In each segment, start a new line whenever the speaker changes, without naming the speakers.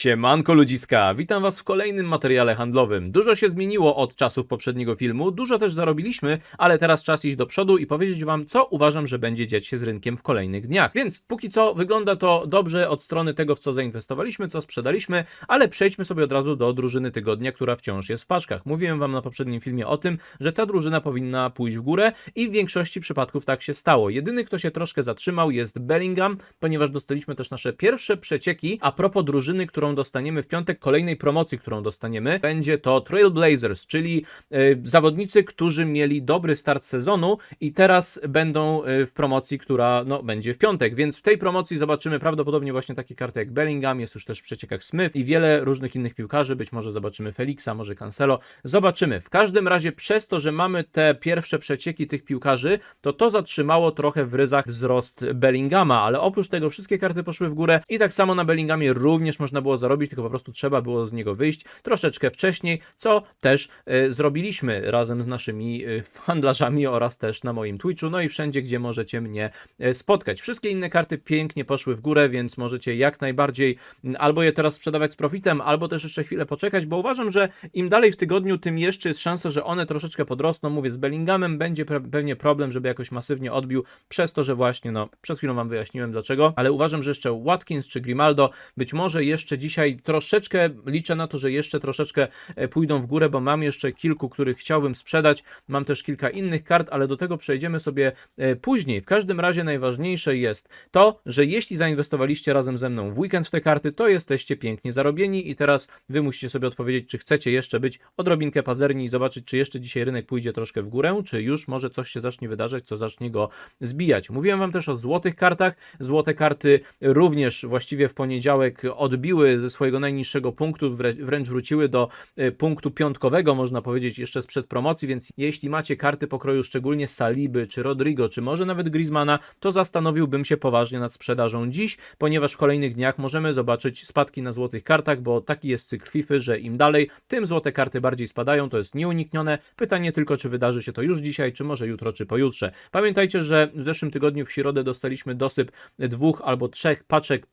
Siemanko ludziska, witam was w kolejnym materiale handlowym. Dużo się zmieniło od czasów poprzedniego filmu, dużo też zarobiliśmy, ale teraz czas iść do przodu i powiedzieć wam, co uważam, że będzie dziać się z rynkiem w kolejnych dniach. Więc póki co wygląda to dobrze od strony tego, w co zainwestowaliśmy, co sprzedaliśmy, ale przejdźmy sobie od razu do drużyny tygodnia, która wciąż jest w paczkach. Mówiłem wam na poprzednim filmie o tym, że ta drużyna powinna pójść w górę i w większości przypadków tak się stało. Jedyny, kto się troszkę zatrzymał jest Bellingham, ponieważ dostaliśmy też nasze pierwsze przecieki a propos drużyny, którą dostaniemy w piątek, kolejnej promocji, którą dostaniemy, będzie to Trailblazers, czyli e, zawodnicy, którzy mieli dobry start sezonu i teraz będą e, w promocji, która no, będzie w piątek, więc w tej promocji zobaczymy prawdopodobnie właśnie takie karty jak Bellingham, jest już też w przeciekach Smith i wiele różnych innych piłkarzy, być może zobaczymy Felixa, może Cancelo, zobaczymy. W każdym razie przez to, że mamy te pierwsze przecieki tych piłkarzy, to to zatrzymało trochę w ryzach wzrost Bellingama, ale oprócz tego wszystkie karty poszły w górę i tak samo na Bellingamie również można było zarobić, tylko po prostu trzeba było z niego wyjść troszeczkę wcześniej, co też e, zrobiliśmy razem z naszymi e, handlarzami oraz też na moim Twitchu, no i wszędzie, gdzie możecie mnie e, spotkać. Wszystkie inne karty pięknie poszły w górę, więc możecie jak najbardziej albo je teraz sprzedawać z profitem, albo też jeszcze chwilę poczekać, bo uważam, że im dalej w tygodniu, tym jeszcze jest szansa, że one troszeczkę podrosną. Mówię, z Bellinghamem będzie pe- pewnie problem, żeby jakoś masywnie odbił, przez to, że właśnie, no, przed chwilą wam wyjaśniłem dlaczego, ale uważam, że jeszcze Watkins czy Grimaldo być może jeszcze dzisiaj troszeczkę liczę na to, że jeszcze troszeczkę e, pójdą w górę, bo mam jeszcze kilku, których chciałbym sprzedać. Mam też kilka innych kart, ale do tego przejdziemy sobie e, później. W każdym razie najważniejsze jest to, że jeśli zainwestowaliście razem ze mną w weekend w te karty, to jesteście pięknie zarobieni i teraz wy musicie sobie odpowiedzieć, czy chcecie jeszcze być odrobinkę pazerni i zobaczyć, czy jeszcze dzisiaj rynek pójdzie troszkę w górę, czy już może coś się zacznie wydarzać, co zacznie go zbijać. Mówiłem wam też o złotych kartach. Złote karty również właściwie w poniedziałek odbiły ze swojego najniższego punktu, wrę- wręcz wróciły do e, punktu piątkowego, można powiedzieć, jeszcze sprzed promocji, więc jeśli macie karty pokroju szczególnie Saliby, czy Rodrigo, czy może nawet Griezmana, to zastanowiłbym się poważnie nad sprzedażą dziś, ponieważ w kolejnych dniach możemy zobaczyć spadki na złotych kartach, bo taki jest cykl FIFA, że im dalej, tym złote karty bardziej spadają, to jest nieuniknione. Pytanie tylko, czy wydarzy się to już dzisiaj, czy może jutro, czy pojutrze. Pamiętajcie, że w zeszłym tygodniu w środę dostaliśmy dosyp dwóch albo trzech paczek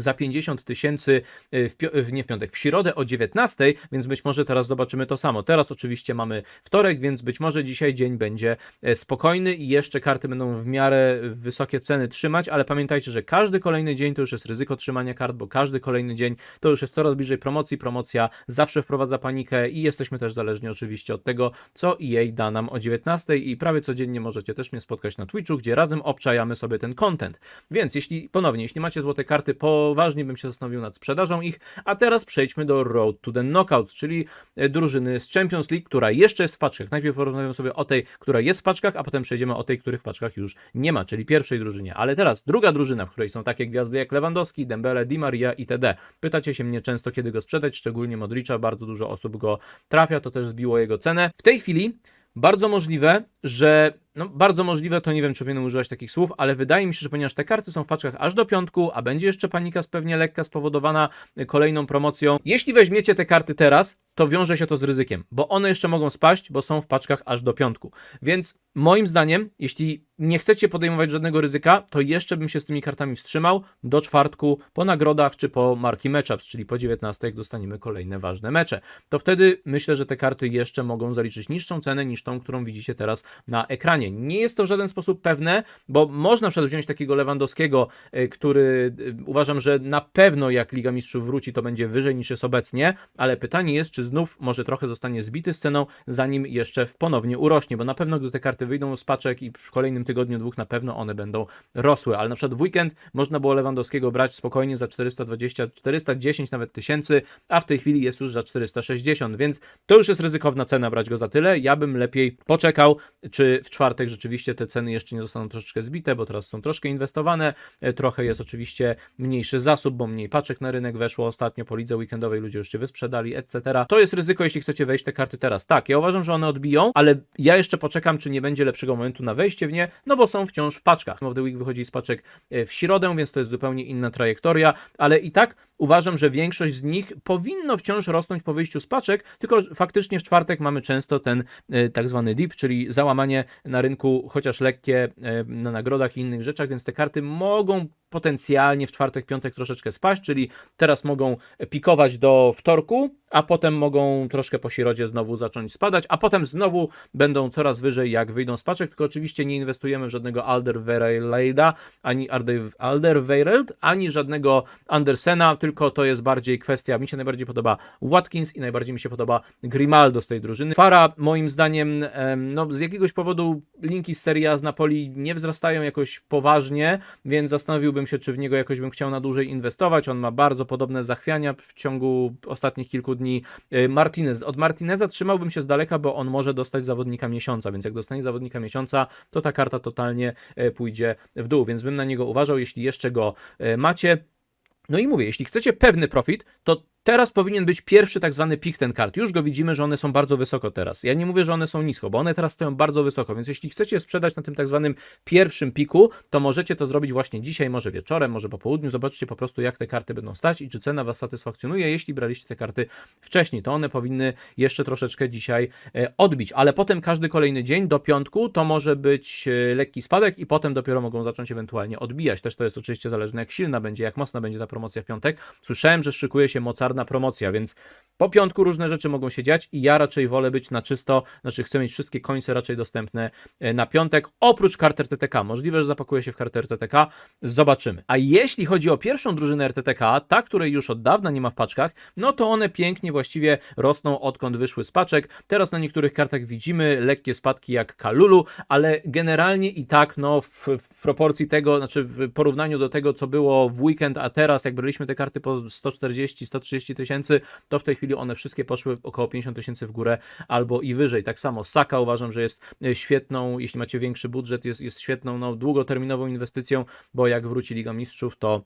za 50 tysięcy, y, w pio- w- nie w piątek, w środę o 19, więc być może teraz zobaczymy to samo. Teraz oczywiście mamy wtorek, więc być może dzisiaj dzień będzie e, spokojny i jeszcze karty będą w miarę wysokie ceny trzymać, ale pamiętajcie, że każdy kolejny dzień to już jest ryzyko trzymania kart, bo każdy kolejny dzień to już jest coraz bliżej promocji. Promocja zawsze wprowadza panikę i jesteśmy też zależni oczywiście od tego, co EA da nam o 19 i prawie codziennie możecie też mnie spotkać na Twitchu, gdzie razem obczajamy sobie ten content. Więc jeśli ponownie, jeśli macie złote karty, poważnie bym się zastanowił nad sprzedażą ich. A teraz przejdźmy do Road to the Knockouts, czyli e, drużyny z Champions League, która jeszcze jest w paczkach. Najpierw porozmawiamy sobie o tej, która jest w paczkach, a potem przejdziemy o tej, których w paczkach już nie ma, czyli pierwszej drużynie. Ale teraz druga drużyna, w której są takie gwiazdy jak Lewandowski, Dembele, Di Maria itd. Pytacie się mnie często, kiedy go sprzedać, szczególnie Modricza, bardzo dużo osób go trafia, to też zbiło jego cenę. W tej chwili bardzo możliwe, że no, bardzo możliwe, to nie wiem, czy powinienem używać takich słów, ale wydaje mi się, że ponieważ te karty są w paczkach aż do piątku, a będzie jeszcze panika pewnie lekka spowodowana y, kolejną promocją. Jeśli weźmiecie te karty teraz, to wiąże się to z ryzykiem, bo one jeszcze mogą spaść, bo są w paczkach aż do piątku. Więc moim zdaniem, jeśli nie chcecie podejmować żadnego ryzyka, to jeszcze bym się z tymi kartami wstrzymał do czwartku po nagrodach czy po marki matchups, czyli po 19, jak dostaniemy kolejne ważne mecze. To wtedy myślę, że te karty jeszcze mogą zaliczyć niższą cenę niż tą, którą widzicie teraz na ekranie. Nie jest to w żaden sposób pewne, bo można na wziąć takiego Lewandowskiego, y, który y, uważam, że na pewno jak Liga Mistrzów wróci, to będzie wyżej niż jest obecnie, ale pytanie jest, czy znów może trochę zostanie zbity z ceną, zanim jeszcze ponownie urośnie, bo na pewno gdy te karty wyjdą z paczek i w kolejnym tygodniu, dwóch na pewno one będą rosły, ale na przykład w weekend można było Lewandowskiego brać spokojnie za 420, 410 nawet tysięcy, a w tej chwili jest już za 460, więc to już jest ryzykowna cena brać go za tyle. Ja bym lepiej poczekał, czy w czwartek rzeczywiście te ceny jeszcze nie zostaną troszeczkę zbite, bo teraz są troszkę inwestowane, e, trochę jest oczywiście mniejszy zasób, bo mniej paczek na rynek weszło ostatnio po lidze weekendowej, ludzie już się wysprzedali, etc. To jest ryzyko, jeśli chcecie wejść te karty teraz. Tak, ja uważam, że one odbiją, ale ja jeszcze poczekam, czy nie będzie lepszego momentu na wejście w nie, no bo są wciąż w paczkach. of the Week wychodzi z paczek e, w środę, więc to jest zupełnie inna trajektoria, ale i tak uważam, że większość z nich powinno wciąż rosnąć po wyjściu z paczek, tylko faktycznie w czwartek mamy często ten e, tak zwany dip, czyli załamanie na rynku, chociaż lekkie e, na nagrodach i innych rzeczach, więc te karty mogą potencjalnie w czwartek, piątek troszeczkę spaść, czyli teraz mogą pikować do wtorku, a potem mogą troszkę po środzie znowu zacząć spadać, a potem znowu będą coraz wyżej, jak wyjdą z paczek, tylko oczywiście nie inwestujemy w żadnego Alderweirelda, ani Alder- Alderweireld, ani żadnego Andersena, tylko to jest bardziej kwestia, mi się najbardziej podoba Watkins i najbardziej mi się podoba Grimaldo z tej drużyny. Fara moim zdaniem, em, no z jakiegoś powodu linki z Serie A z Napoli nie wzrastają jakoś poważnie, więc zastanowiłbym się, czy w niego jakoś bym chciał na dłużej inwestować. On ma bardzo podobne zachwiania w ciągu ostatnich kilku dni. Y, Martinez. Od Martineza trzymałbym się z daleka, bo on może dostać zawodnika miesiąca, więc jak dostanie zawodnika miesiąca, to ta karta totalnie e, pójdzie w dół, więc bym na niego uważał, jeśli jeszcze go e, macie. No i mówię, jeśli chcecie pewny profit, to teraz powinien być pierwszy tak zwany pik ten kart. Już go widzimy, że one są bardzo wysoko teraz. Ja nie mówię, że one są nisko, bo one teraz stoją bardzo wysoko, więc jeśli chcecie sprzedać na tym tak zwanym pierwszym piku, to możecie to zrobić właśnie dzisiaj, może wieczorem, może po południu. Zobaczcie po prostu, jak te karty będą stać i czy cena Was satysfakcjonuje. Jeśli braliście te karty wcześniej, to one powinny jeszcze troszeczkę dzisiaj e, odbić, ale potem każdy kolejny dzień do piątku to może być e, lekki spadek i potem dopiero mogą zacząć ewentualnie odbijać. Też to jest oczywiście zależne, jak silna będzie, jak mocna będzie ta promocja w piątek. Słyszałem, że szykuje się mocarna promocja, więc po piątku różne rzeczy mogą się dziać i ja raczej wolę być na czysto, znaczy chcę mieć wszystkie końce raczej dostępne e, na piątek, oprócz kart RTTK. Możliwe, że zapakuje się w kartę RTTK, zobaczymy. A jeśli chodzi o pierwszą drużynę RTTK, ta, której już od dawna nie ma w paczkach, no to one pięknie właściwie rosną odkąd wyszły z paczek. Teraz na niektórych kartach widzimy lekkie spadki jak Kalulu, ale generalnie i tak no w, w proporcji tego, znaczy w porównaniu do tego, co było w weekend, a teraz jak braliśmy te karty po 140-130 tysięcy, to w tej chwili one wszystkie poszły około 50 tysięcy w górę albo i wyżej. Tak samo Saka uważam, że jest e, świetną, jeśli macie większy budżet, jest, jest świetną, no, długoterminową inwestycją, bo jak wróci Liga Mistrzów, to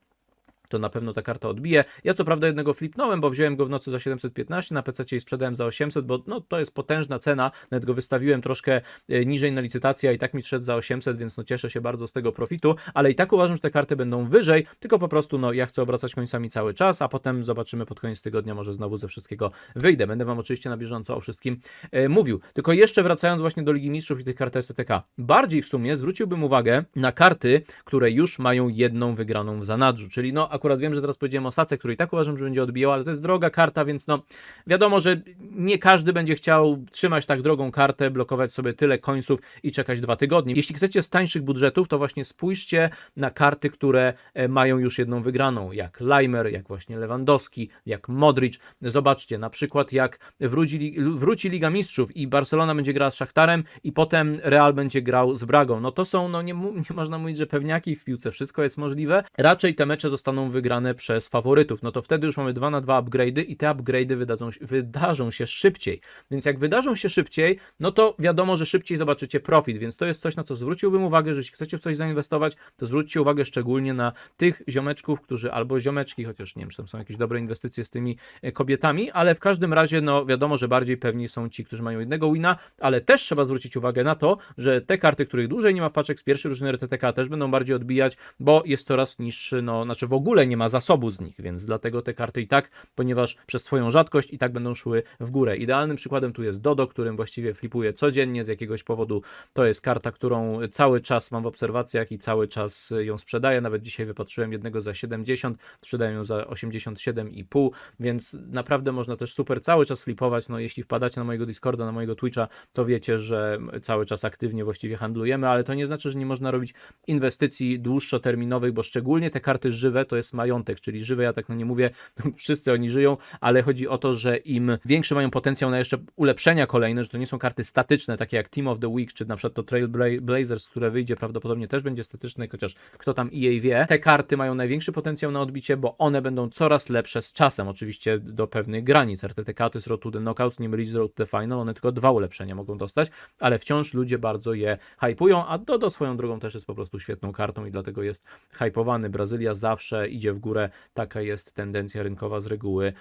to na pewno ta karta odbije. Ja co prawda jednego flipnąłem, bo wziąłem go w nocy za 715, na PC i sprzedałem za 800, bo no, to jest potężna cena, nawet go wystawiłem troszkę e, niżej na licytację, a i tak mi szedł za 800, więc no cieszę się bardzo z tego profitu, ale i tak uważam, że te karty będą wyżej, tylko po prostu no ja chcę obracać końcami cały czas, a potem zobaczymy pod koniec tygodnia, może znowu ze wszystkiego wyjdę. Będę Wam oczywiście na bieżąco o wszystkim e, mówił. Tylko jeszcze wracając właśnie do Ligi Mistrzów i tych kart RTTK, bardziej w sumie zwróciłbym uwagę na karty, które już mają jedną wygraną w zanadrzu, czyli no akurat wiem, że teraz powiedziałem o Sace, który i tak uważam, że będzie odbijał, ale to jest droga karta, więc no wiadomo, że nie każdy będzie chciał trzymać tak drogą kartę, blokować sobie tyle końców i czekać dwa tygodnie. Jeśli chcecie z tańszych budżetów, to właśnie spójrzcie na karty, które e, mają już jedną wygraną, jak Leimer, jak właśnie Lewandowski, jak Modric. Zobaczcie, na przykład jak wróci, wróci Liga Mistrzów i Barcelona będzie grała z Szachtarem i potem Real będzie grał z Bragą. No to są, no nie, nie można mówić, że pewniaki w piłce, wszystko jest możliwe. Raczej te mecze zostaną wygrane przez faworytów. No to wtedy już mamy 2 na 2 upgrade'y i te upgrade'y wydadzą, wydarzą się szybciej. Więc jak wydarzą się szybciej, no to wiadomo, że szybciej zobaczycie profit, więc to jest coś, na co zwróciłbym uwagę, że jeśli chcecie w coś zainwestować, to zwróćcie uwagę szczególnie na tych ziomeczków, którzy albo ziomeczki, chociaż nie wiem, czy tam są jakieś dobre inwestycje z tymi e, kobietami, ale w każdym razie, no wiadomo, że bardziej pewni są ci, którzy mają jednego wina, ale też trzeba zwrócić uwagę na to, że te karty, których dłużej nie ma paczek z pierwszej różny RTTK też będą bardziej odbijać, bo jest coraz niższy, no znaczy w ogóle nie ma zasobu z nich, więc dlatego te karty i tak, ponieważ przez swoją rzadkość i tak będą szły w górę. Idealnym przykładem tu jest Dodo, którym właściwie flipuję codziennie z jakiegoś powodu. To jest karta, którą cały czas mam w obserwacjach i cały czas ją sprzedaję. Nawet dzisiaj wypatrzyłem jednego za 70, sprzedaję ją za 87,5, więc naprawdę można też super cały czas flipować. No jeśli wpadacie na mojego Discorda, na mojego Twitcha, to wiecie, że cały czas aktywnie właściwie handlujemy, ale to nie znaczy, że nie można robić inwestycji dłuższoterminowych, bo szczególnie te karty żywe to jest majątek, czyli żywe, ja tak no nie mówię, wszyscy oni żyją, ale chodzi o to, że im większy mają potencjał na jeszcze ulepszenia kolejne, że to nie są karty statyczne, takie jak Team of the Week, czy na przykład to Trailblazers, które wyjdzie, prawdopodobnie też będzie statyczne, chociaż kto tam EA wie. Te karty mają największy potencjał na odbicie, bo one będą coraz lepsze z czasem, oczywiście do pewnych granic. RTTK to jest Road to the Knockouts, nie mylić Road to the Final, one tylko dwa ulepszenia mogą dostać, ale wciąż ludzie bardzo je hypują, a Dodo swoją drogą też jest po prostu świetną kartą i dlatego jest hypowany. Brazylia zawsze idzie w górę. Taka jest tendencja rynkowa z reguły y,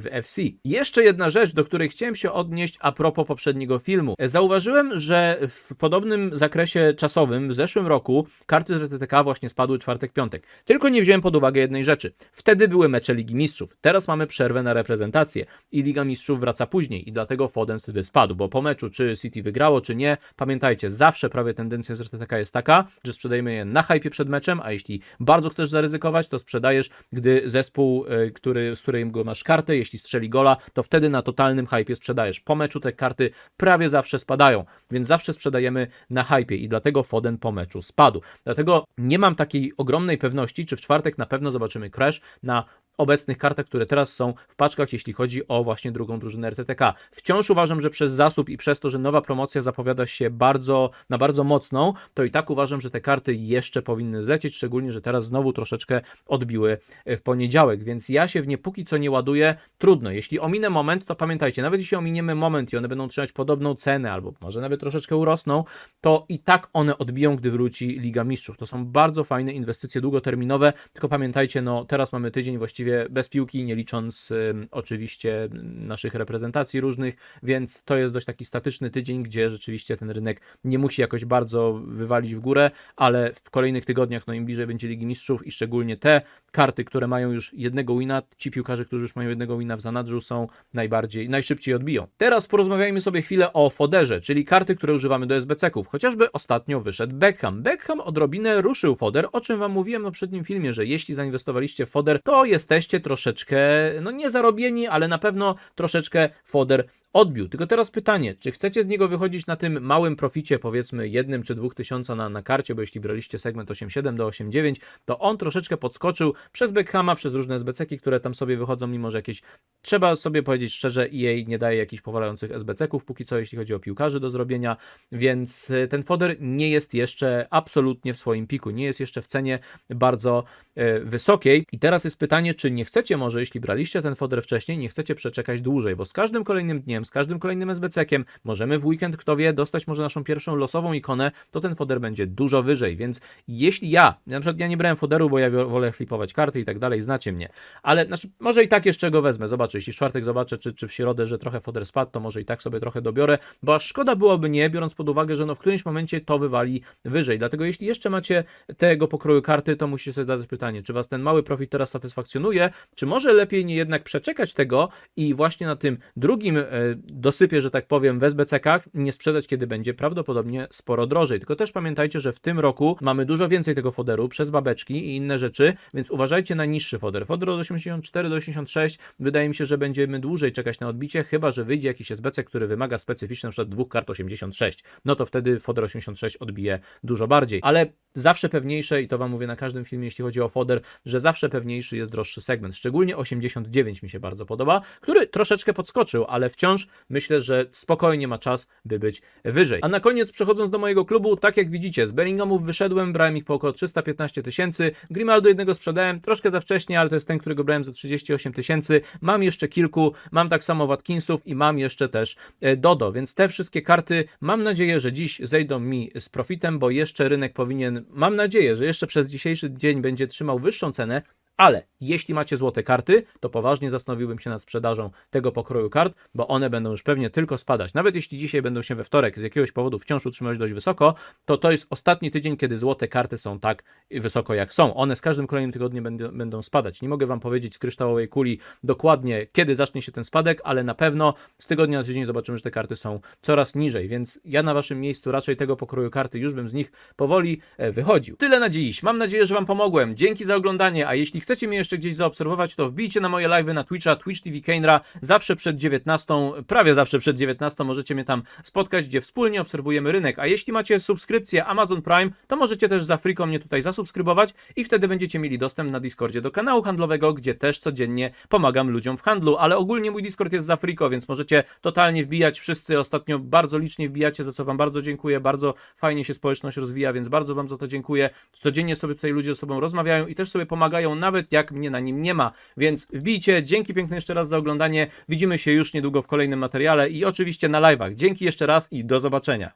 w FC. Jeszcze jedna rzecz, do której chciałem się odnieść a propos poprzedniego filmu. Zauważyłem, że w podobnym zakresie czasowym w zeszłym roku karty z RTTK właśnie spadły czwartek-piątek. Tylko nie wziąłem pod uwagę jednej rzeczy. Wtedy były mecze Ligi Mistrzów. Teraz mamy przerwę na reprezentację i Liga Mistrzów wraca później i dlatego Foden wtedy spadł, bo po meczu czy City wygrało, czy nie, pamiętajcie, zawsze prawie tendencja z RTTK jest taka, że sprzedajemy je na hypie przed meczem, a jeśli bardzo chcesz zaryzykować, to sprzedajesz, gdy zespół, y, który, z którego masz kartę, jeśli strzeli gola, to wtedy na totalnym hypie sprzedajesz. Po meczu te karty prawie zawsze spadają, więc zawsze sprzedajemy na hypie i dlatego Foden po meczu spadł. Dlatego nie mam takiej ogromnej pewności, czy w czwartek na pewno zobaczymy crash na obecnych kartach, które teraz są w paczkach, jeśli chodzi o właśnie drugą drużynę RTTK. Wciąż uważam, że przez zasób i przez to, że nowa promocja zapowiada się bardzo, na bardzo mocną, to i tak uważam, że te karty jeszcze powinny zlecieć, szczególnie, że teraz znowu troszeczkę odbiły w poniedziałek, więc ja się w nie póki co nie ładuję. Trudno. Jeśli ominę moment, to pamiętajcie, nawet jeśli ominiemy moment i one będą trzymać podobną cenę, albo może nawet troszeczkę urosną, to i tak one odbiją, gdy wróci Liga Mistrzów. To są bardzo fajne inwestycje długoterminowe, tylko pamiętajcie, no teraz mamy tydzień właściwie bez piłki, nie licząc ym, oczywiście naszych reprezentacji różnych, więc to jest dość taki statyczny tydzień, gdzie rzeczywiście ten rynek nie musi jakoś bardzo wywalić w górę, ale w kolejnych tygodniach, no im bliżej będzie Ligi Mistrzów i szczególnie te karty, które mają już jednego wina, ci piłkarze, którzy już mają jednego wina w zanadrzu są najbardziej, najszybciej odbiją. Teraz porozmawiajmy sobie chwilę o foderze, czyli karty, które używamy do SBC-ków. Chociażby ostatnio wyszedł Beckham. Beckham odrobinę ruszył foder, o czym wam mówiłem na poprzednim filmie, że jeśli zainwestowaliście w foder, to jesteście troszeczkę, no nie zarobieni, ale na pewno troszeczkę foder odbił. Tylko teraz pytanie, czy chcecie z niego wychodzić na tym małym proficie, powiedzmy jednym czy dwóch tysiąca na, na karcie, bo jeśli braliście segment 8.7 do 8.9, to on troszeczkę podskoczył przez Beckhama, przez różne SBC-ki, które tam sobie wychodzą, mimo że jakieś, trzeba sobie powiedzieć szczerze, EA nie daje jakichś powalających SBC-ków póki co, jeśli chodzi o piłkarzy do zrobienia, więc y, ten foder nie jest jeszcze absolutnie w swoim piku, nie jest jeszcze w cenie bardzo e, wysokiej. I teraz jest pytanie, czy nie chcecie może, jeśli braliście ten foder wcześniej, nie chcecie przeczekać dłużej, bo z każdym kolejnym dniem, z każdym kolejnym SBC-kiem możemy w weekend, kto wie, dostać może naszą pierwszą losową ikonę, to ten foder będzie dużo wyżej, więc jeśli ja, na przykład ja nie brałem foderu, bo ja wolę flipować karty i tak dalej, znacie mnie, ale znaczy, może i tak jeszcze go wezmę, zobaczę, jeśli w czwartek zobaczę, czy, czy w środę, że trochę foder spadł, to może i tak sobie trochę dobiorę, bo aż szkoda byłoby nie, biorąc pod uwagę, że no w którymś momencie to wywali wyżej, dlatego jeśli jeszcze macie tego pokroju karty, to musicie sobie zadać pytanie, czy was ten mały profit teraz satysfakcjonuje, czy może lepiej nie jednak przeczekać tego i właśnie na tym drugim dosypie, że tak powiem, w SBC-kach nie sprzedać, kiedy będzie prawdopodobnie sporo drożej. Tylko też pamiętajcie, że w tym roku mamy dużo więcej tego foderu przez babeczki i inne rzeczy, więc uważajcie na niższy foder. Foder od 84 do 86 wydaje mi się, że będziemy dłużej czekać na odbicie, chyba że wyjdzie jakiś SBC, który wymaga specyficznie na przykład dwóch kart 86. No to wtedy foder 86 odbije dużo bardziej. Ale zawsze pewniejsze, i to Wam mówię na każdym filmie, jeśli chodzi o foder, że zawsze pewniejszy jest droższy segment. Szczególnie 89 mi się bardzo podoba, który troszeczkę podskoczył, ale wciąż myślę, że spokojnie ma czas, by być wyżej. A na koniec przechodząc do mojego klubu, tak jak widzicie, z Bellinghamów wyszedłem, brałem ich po około 315 tysięcy, Grimaldo jednego sprzedałem, troszkę za wcześnie, ale to jest ten, którego brałem za 38 tysięcy, mam jeszcze kilku, mam tak samo Watkinsów i mam jeszcze też e, Dodo, więc te wszystkie karty mam nadzieję, że dziś zejdą mi z profitem, bo jeszcze rynek powinien, mam nadzieję, że jeszcze przez dzisiejszy dzień będzie trzymał wyższą cenę, ale jeśli macie złote karty, to poważnie zastanowiłbym się nad sprzedażą tego pokroju kart, bo one będą już pewnie tylko spadać. Nawet jeśli dzisiaj będą się we wtorek z jakiegoś powodu wciąż utrzymywać dość wysoko, to to jest ostatni tydzień, kiedy złote karty są tak wysoko jak są. One z każdym kolejnym tygodniem będą, będą spadać. Nie mogę Wam powiedzieć z kryształowej kuli dokładnie, kiedy zacznie się ten spadek, ale na pewno z tygodnia na tydzień zobaczymy, że te karty są coraz niżej, więc ja na Waszym miejscu raczej tego pokroju karty już bym z nich powoli e, wychodził. Tyle na dziś. Mam nadzieję, że Wam pomogłem. Dzięki za oglądanie, a jeśli chcecie mnie jeszcze gdzieś zaobserwować, to wbijcie na moje live'y na Twitcha, Twitch TV Keinra, zawsze przed 19, prawie zawsze przed 19 możecie mnie tam spotkać, gdzie wspólnie obserwujemy rynek, a jeśli macie subskrypcję Amazon Prime, to możecie też za friko mnie tutaj zasubskrybować i wtedy będziecie mieli dostęp na Discordzie do kanału handlowego, gdzie też codziennie pomagam ludziom w handlu, ale ogólnie mój Discord jest za friko, więc możecie totalnie wbijać, wszyscy ostatnio bardzo licznie wbijacie, za co wam bardzo dziękuję, bardzo fajnie się społeczność rozwija, więc bardzo wam za to dziękuję. Codziennie sobie tutaj ludzie ze sobą rozmawiają i też sobie pomagają, nawet jak mnie na nim nie ma, więc wbijcie, dzięki piękne jeszcze raz za oglądanie, widzimy się już niedługo w kolejnym materiale i oczywiście na live'ach. Dzięki jeszcze raz i do zobaczenia.